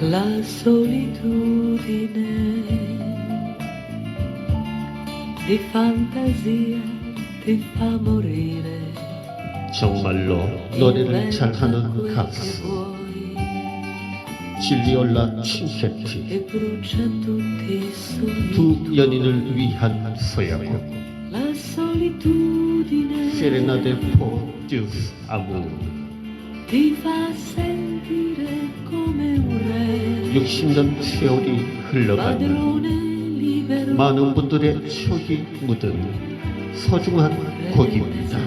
la solitudine di fantasia ti fa morire. 정말로 노래를 잘하는 가수 진리올라 칭케티 e. 두 연인을 위한 solitudine 세레나데 포 듀스 아무 60년 세월이 흘러가는. 많은 분들의 추억이 묻은 소중한 곡입니다.